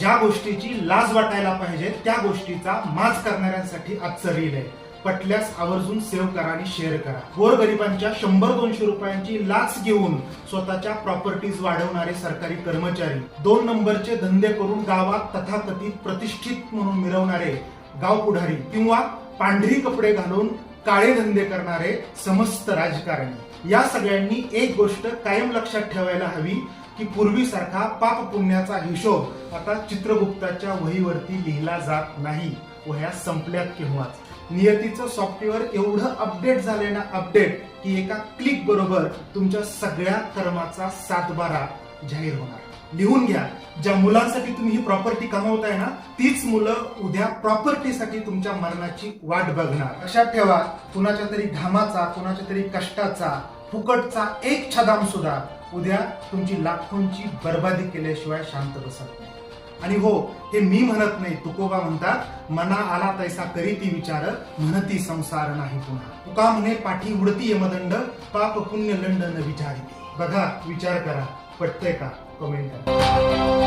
ज्या गोष्टीची लाज वाटायला पाहिजे त्या गोष्टीचा माज करणाऱ्यांसाठी आजचं रील आहे. पटल्यास आवर्जून सेव्ह करा आणि शेअर करा. गोरगरिबांच्या शंभर दोनशे रुपयांची लाच घेऊन स्वतःच्या प्रॉपर्टीज वाढवणारे सरकारी कर्मचारी दोन नंबरचे धंदे करून गावात तथाकथित प्रतिष्ठित म्हणून मिरवणारे गाव पुढारी किंवा पांढरी कपडे घालून काळे धंदे करणारे समस्त राजकारणी. या सगळ्यांनी एक गोष्ट कायम लक्षात ठेवायला हवी की पूर्वीसारखा पाप पुण्याचा हिशोब आता चित्रगुप्ताच्या वहीवरती लिहिला जात नाही. वह्या संपल्यात केव्हाच. नियतीचं सॉफ्टवेअर एवढं अपडेट झालंय ना अपडेट की एका क्लिक बरोबर तुमच्या सगळ्या कर्माचा सातबारा जाहीर होणार. लिहून घ्या. ज्या मुलांसाठी तुम्ही ही प्रॉपर्टी कमवताय ना तीच मुलं उद्या प्रॉपर्टीसाठी तुमच्या मरणाची वाट बघणार. लक्षात ठेवा कुणाच्या तरी घामाचा कुणाच्या तरी कष्टाचा फुकटचा एक छदाम सुद्धा उद्या तुमची लाखोंची बर्बादी केल्याशिवाय शांत बसत नाही. आणि हो हे मी म्हणत नाही तुकोबा म्हणतात मना आला तैसा करी ती विचार म्हणती संसार नाही पुन्हा. तुका म्हणे पाठी उडती यमदंड पाप पुण्य लंड न बघा विचार करा. पटतंय का कमेंट करा